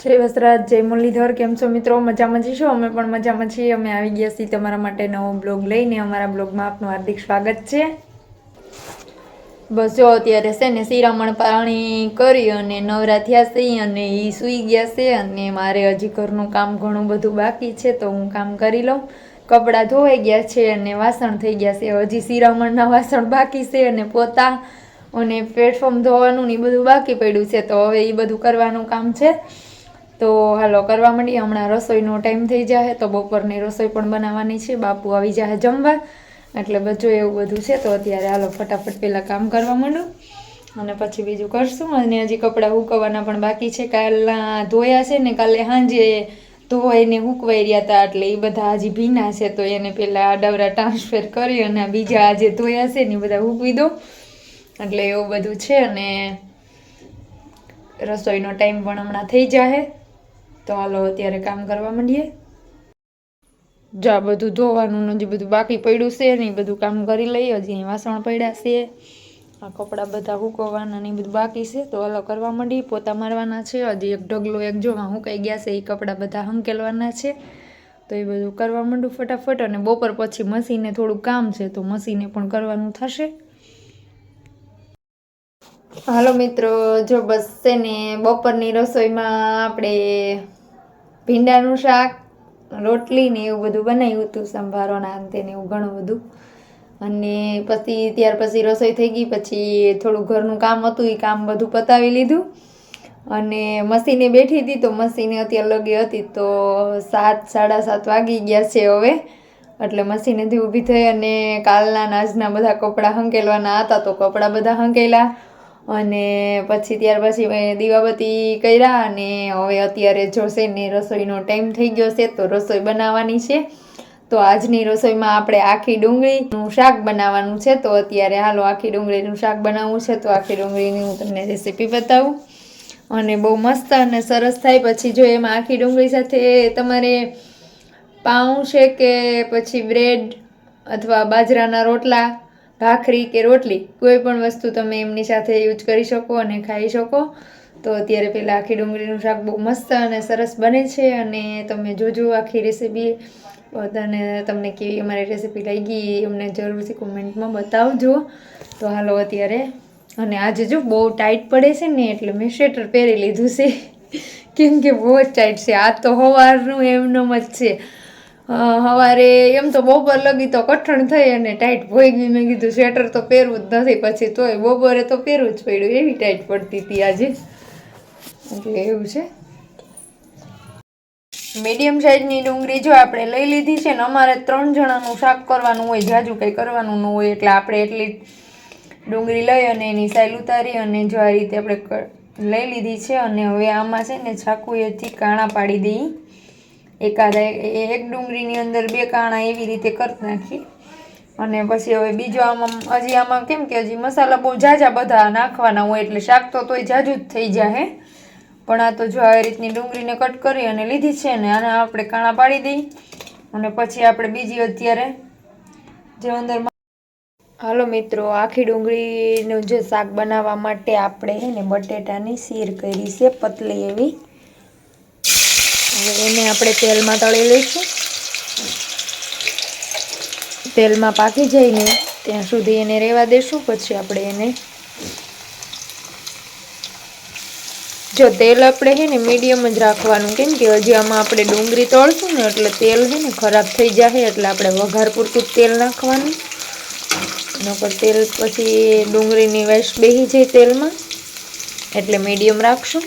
જય વસરાજ, જય મુરલીધર, કેમ છો મિત્રો? મજામાં છીએ અમે પણ મજામાં છીએ. અમે આવી ગયા છીએ તમારા માટે નવો બ્લોગ લઈને. અમારા બ્લોગમાં આપનું હાર્દિક સ્વાગત છે. બસ જો, અત્યારે છે ને શિરામણ પાણી કરી અને નવરા થયા છે અને એ સૂઈ ગયા છે અને મારે હજી ઘરનું કામ ઘણું બધું બાકી છે, તો હું કામ કરી લઉં. કપડાં ધોવાઈ ગયા છે અને વાસણ થઈ ગયા છે. હજી શિરામણના વાસણ બાકી છે અને પોતા અને પ્લેટફોર્મ ધોવાનું ને એ બધું બાકી પડ્યું છે. તો હવે એ બધું કરવાનું કામ છે. તો હાલો, કરવા માંડીએ. હમણાં રસોઈનો ટાઈમ થઈ જાય તો બપોરની રસોઈ પણ બનાવવાની છે. બાપુ આવી જાય જમવા. એટલે બધું એવું બધું છે. તો અત્યારે હાલો, ફટાફટ પહેલાં કામ કરવા માંડું. અને પછી બીજું કરશું. અને હજી કપડાં હુકવવાના પણ બાકી છે. કાલના ધોયા છે ને, કાલે સાંજે ધોવાઈને હુકવાઈ રહ્યા હતા એટલે એ બધા હજી ભીના છે. તો એને પહેલાં ડવરા ટ્રાન્સફર કરી અને બીજા આજે ધોયા છે ને એ બધા હૂકવી દો એટલે એવું બધું છે. અને રસોઈનો ટાઈમ પણ હમણાં થઈ જાય તો હાલો અત્યારે કામ કરવા માંડીએ. જા બધું ધોવાનું હજી બધું બાકી પડ્યું છે ને એ બધું કામ કરી લઈએ. હજી વાસણ પડ્યા છે. આ કપડાં બધા હુકવવાના ને એ બધું બાકી છે. તો હાલો કરવા માંડી પોતા મારવાના છે. હજી એક ઢગલો એક જોવા હુકાઈ ગયા છે. એ કપડાં બધા હંકેલવાના છે. તો એ બધું કરવા માંડું ફટાફટ. અને બપોર પછી મશીને થોડું કામ છે તો મશીને પણ કરવાનું થશે. હાલો મિત્રો, જો બસ છે ને બપોરની રસોઈમાં આપણે ભીંડાનું શાક, રોટલી ને એવું બધું બનાવ્યું હતું સંભારોના અંતે ને એવું ઘણું બધું. અને પછી ત્યાર પછી રસોઈ થઈ ગઈ, પછી થોડું ઘરનું કામ હતું એ કામ બધું પતાવી લીધું. અને મશીને બેઠી હતી, તો મશીને અત્યારે લગી હતી, તો સાત, સાડા સાત વાગી ગયા છે હવે. એટલે મશીનેથી ઊભી થઈ અને કાલના નાજના બધા કપડાં હંકેલવાના હતા, તો કપડાં બધા હંકેલા. અને પછી ત્યાર પછી મેં દીવાબત્તી કર્યા અને હવે અત્યારે જોશે ને રસોઈનો ટાઈમ થઈ ગયો છે, તો રસોઈ બનાવવાની છે. તો આજની રસોઈમાં આપણે આખી ડુંગળીનું શાક બનાવવાનું છે, તો અત્યારે હાલો આખી ડુંગળીનું શાક બનાવવું છે, તો આખી ડુંગળીની હું તમને રેસીપી બતાવું. અને બહુ મસ્ત અને સરસ થાય. પછી જો એમાં આખી ડુંગળી સાથે તમારે પાઉં છે કે પછી બ્રેડ અથવા બાજરાના રોટલા ભાખરી કે રોટલી, કોઈ પણ વસ્તુ તમે એમની સાથે યુઝ કરી શકો અને ખાઈ શકો. તો અત્યારે પહેલાં આખી ડુંગળીનું શાક બહુ મસ્ત અને સરસ બને છે અને તમે જોજો આખી રેસીપી અને તમને કેવી અમારી રેસીપી લાગી અમને જરૂરથી કોમેન્ટમાં બતાવજો. તો હાલો અત્યારે, અને આજે જો બહુ ટાઈટ પડે છે ને એટલે મેં સ્વેટર પહેરી લીધું છે. કેમ કે બહુ જ ટાઈટ છે. આ તો સવારનું એમનેમ જ છે. સવારે એમ તો બપોર લગી તો કઠણ થઈ અને ટાઈટ ભોઈ ગઈ. મેં કીધું સ્વેટર તો પહેરવું જ નથી. પછી તોય બપોરે તો પહેરવું જ પડ્યું. એવી ટાઈટ પડતી હતી આજે. એટલે એવું છે. મીડિયમ સાઈઝની ડુંગળી જો આપણે લઈ લીધી છે ને, અમારે ત્રણ જણાનું શાક કરવાનું હોય, જાજુ કંઈ કરવાનું ન હોય, એટલે આપણે એટલી ડુંગળી લઈ અને એની સાઈલ ઉતારી અને જો આ રીતે આપણે લઈ લીધી છે અને હવે આમાં છે ને છાકુએથી કાણા પાડી દઈ એકાદ એક ડુંગળીની અંદર બે કાણા એવી રીતે કરી નાખી. અને પછી હવે બીજો આમાં હજી આમાં કેમ કે હજી મસાલા બહુ ઝાઝા બધા નાખવાના હોય એટલે શાક તો તોય ઝાઝું જ થઈ જાય પણ આ તો જો આવી રીતની ડુંગળીને કટ કરી અને લીધી છે ને આને આપણે કાણા પાડી દઈ. અને પછી આપણે બીજી અત્યારે જે અંદર હાલો મિત્રો, આખી ડુંગળીનું જે શાક બનાવવા માટે આપણે હે ને બટેટાની શીર કરી છે, પતલી એવી. હવે એને આપણે તેલમાં તળી લઈશું. તેલમાં પાકી જઈને ત્યાં સુધી એને રહેવા દેશું. પછી આપણે એને જો તેલ આપણે છે ને મીડિયમ જ રાખવાનું. કેમ કે હજી આમાં આપણે ડુંગળી તળશું ને એટલે તેલ છે ને ખરાબ થઈ જાય એટલે આપણે વઘાર પૂરતું તેલ નાખવાનું. નકર તેલ પછી ડુંગળીની વેસ્ટ બેસી જાય તેલમાં. એટલે મીડિયમ રાખશું.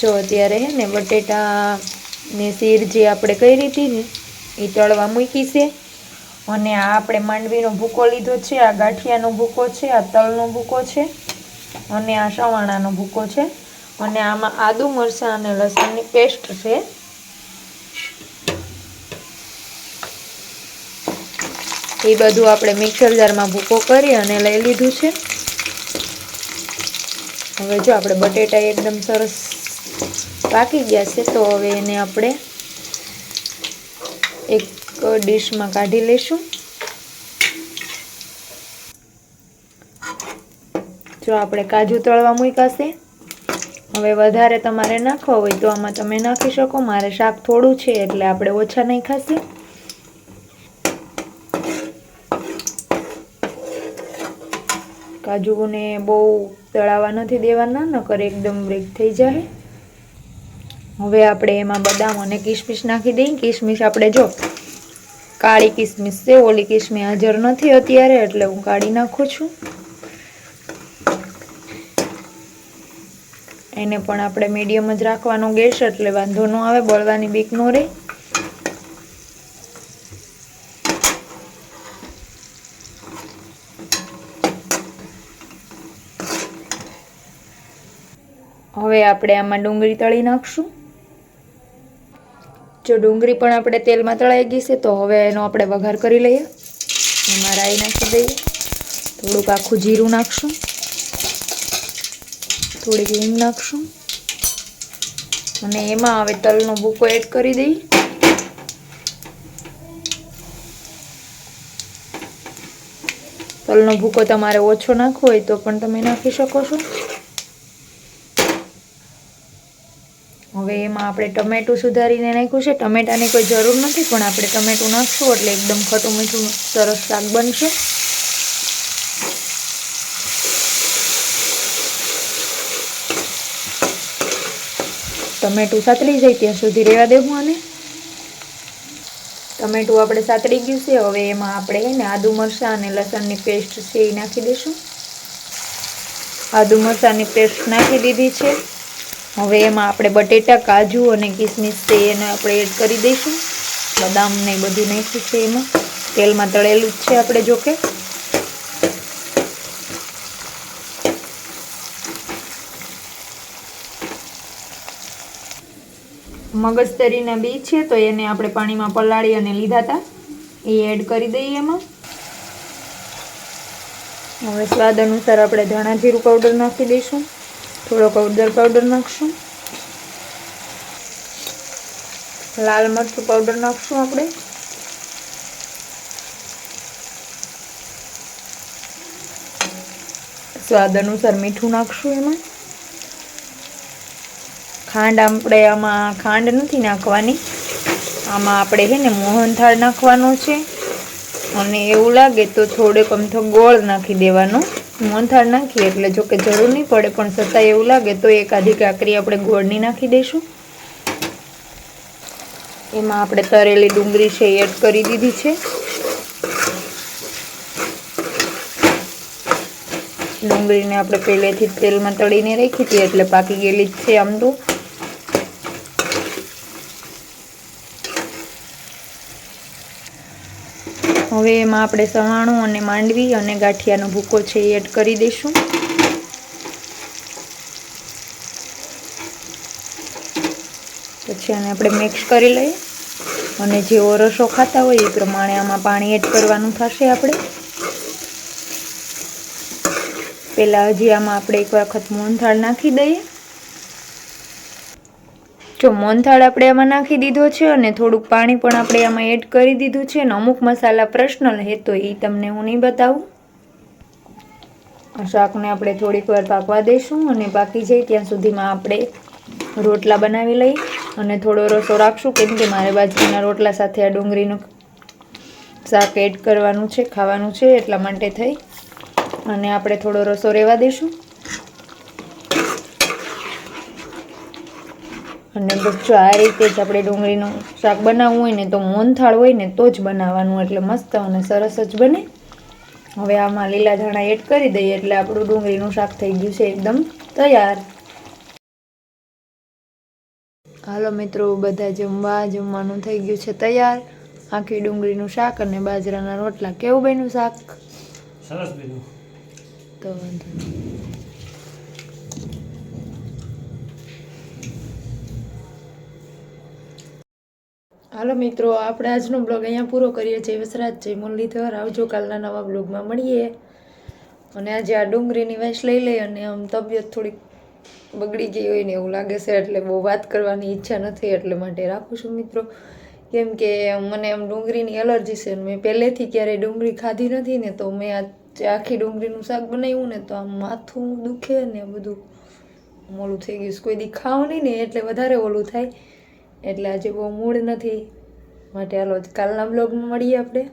જો અત્યારે હે ને બટેટાની શીર જે આપણે કરી હતી ને, એ તળવા મૂકી છે. અને આ આપણે માંડવીનો ભૂકો લીધો છે, આ ગાંઠિયાનો ભૂકો છે, આ તલનો ભૂકો છે, અને આ સવાણાનો ભૂકો છે. અને આમાં આદુ, મરચાં અને લસણની પેસ્ટ છે. એ બધું આપણે મિક્સર જારમાં ભૂકો કરી અને લઈ લીધું છે. હવે જો આપણે બટેટા એકદમ સરસ પાકી ગયા છે તો હવે એને આપણે એક ડીશમાં કાઢી લઈશું. જો આપણે કાજુ તળવા મૂકાશે હવે વધારે તમારે નાખવા હોય તો આમાં તમે નાખી શકો. મારે શાક થોડું છે એટલે આપણે ઓછા નહીં ખાશે. કાજુને બહુ તળાવા નથી દેવાના, નકર એકદમ બ્રેક થઈ જાય હવે આપણે એમાં બદામ અને કિશમિશ નાખી દઈએ. કિશમિશ આપણે જો કાળી કિશમિશ છે, ઓલી કિશમિશ હાજર નથી અત્યારે, એટલે હું કાઢી નાખું છું. એને પણ આપણે મીડિયમ જ રાખવાનો ગેસ, એટલે વાંધો ન આવે, બળવાની બીક ન રહે. હવે આપણે આમાં ડુંગળી તળી નાખશું. જો ડુંગળી પણ આપણે તેલમાં તળાઈ ગઈ છે, તો હવે એનો આપણે વઘાર કરી લઈએ. એમાં રાઈ નાખી દઈએ. થોડુંક આખું જીરું નાખશું. થોડીક હિંગ નાખશું. અને એમાં હવે તલનો ભૂકો એડ કરી દઈએ. તલનો ભૂકો તમારે ઓછો નાખવો હોય તો પણ તમે નાખી શકો છો. હવે એમાં આપણે ટમેટું સુધારીને નાખ્યું છે. ટમેટાની કોઈ જરૂર નથી, પણ આપણે ટમેટું નાખશું એટલે એકદમ ખટું મીઠું સરસ શાક બનશે. ટમેટું સાતળી જાય ત્યાં સુધી રહેવા દેવું અને ટમેટું આપણે સાતળી ગયું છે. હવે એમાં આપણે એને આદુ મરચાં અને લસણની પેસ્ટ છે એ નાખી દઈશું. આદુ મરચાંની પેસ્ટ નાખી દીધી છે. હવે એમાં આપણે બટેટા, કાજુ અને કિસમિસ છે એને આપણે એડ કરી દઈશું. બદામ ને બધું નાખ્યું છે એમાં. તેલમાં તળેલું જ છે આપણે જોકે. મગજતરીના બી છે તો એને આપણે પાણીમાં પલાળી અને લીધા હતા એ એડ કરી દઈએ એમાં. હવે સ્વાદ અનુસાર આપણે ધાણા જીરું પાવડર નાખી દઈશું. થોડોક પાવડર પાવડર નાખશું. લાલ મરચું પાવડર નાખશું આપણે. સ્વાદ અનુસાર મીઠું નાખશું એમાં. ખાંડ આપણે આમાં ખાંડ નથી નાખવાની. આમાં આપણે છે ને મોહનથાળ નાખવાનો છે. અને એવું લાગે તો થોડોક અમથો ગોળ નાખી દેવાનો. મોહનથાળ નાખીએ એટલે જો જરૂર નહીં પડે, પણ છતાં એવું લાગે તો એકાદી કાકરી આપણે ગોળની નાખી દઈશું. એમાં આપણે તરેલી ડુંગળી છે એડ કરી દીધી છે. ડુંગળીને આપણે પહેલેથી તેલમાં તળીને રાખી હતી, એટલે પાકી ગયેલી જ છે આમ તો હવે એમાં આપણે સવાણું અને માંડવી અને ગાંઠિયાનો ભૂકો છે એ એડ કરી દઈશું. પછી આને આપણે મિક્સ કરી લઈએ. અને જેવો રસો ખાતા હોય એ પ્રમાણે આમાં પાણી એડ કરવાનું થશે આપણે. પહેલાં હજી આમાં આપણે એક વખત મોહનથાળ નાખી દઈએ. જો મોનથાળ આપણે આમાં નાખી દીધો છે અને થોડુંક પાણી પણ આપણે આમાં એડ કરી દીધું છે અને અમુક મસાલા પર્સનલ હે તો એ તમને હું નહીં બતાવું. શાકને આપણે થોડીક વાર પાકવા દઈશું અને પાકી જાય ત્યાં સુધીમાં આપણે રોટલા બનાવી લઈ અને થોડો રસો રાખશું કેમ કે મારે બાજરીના રોટલા સાથે આ ડુંગળીનું શાક એડ કરવાનું છે, ખાવાનું છે એટલા માટે થઈ. અને આપણે થોડો રસો રહેવા દઈશું. અને જો આ રીતે જ આપણે ડુંગળીનું શાક બનાવવું હોય ને તો મોહનથાળ હોય ને તો જ બનાવવાનું એટલે મસ્ત અને સરસ જ બને. હવે આમાં લીલા ધાણા એડ કરી દઈએ એટલે આપણું ડુંગળીનું શાક થઈ ગયું છે એકદમ તૈયાર. હાલો મિત્રો બધા જમવા જમવાનું થઈ ગયું છે તૈયાર. આખી ડુંગળીનું શાક અને બાજરાના રોટલા. કેવું બન્યું શાક? સરસ બન્યું. તો વાંધો હાલો મિત્રો, આપણે આજનો બ્લોગ અહીંયા પૂરો કરીએ છીએ. વસરાજ જય મુરલીધર આવજો કાલના નવા બ્લોગમાં મળીએ. અને આજે આ ડુંગળીની વાઈસ લઈ લઈ અને આમ તબિયત થોડીક બગડી ગઈ હોય ને એવું લાગે છે, એટલે બહુ વાત કરવાની ઈચ્છા નથી એટલે માટે રાખું છું મિત્રો. કેમ કે મને આમ ડુંગળીની એલર્જી છે મેં પહેલેથી ક્યારેય ડુંગળી ખાધી નથી ને તો મેં આ આખી ડુંગળીનું શાક બનાવ્યું ને તો આમ માથું દુખે ને બધું મોડું થઈ ગયું કોઈ દી ખાવ નહીં ને એટલે વધારે ઓલું થાય. એટલે આજે બહુ મૂડ નથી. માટે હાલો કાલના બ્લોગમાં મળીએ આપણે.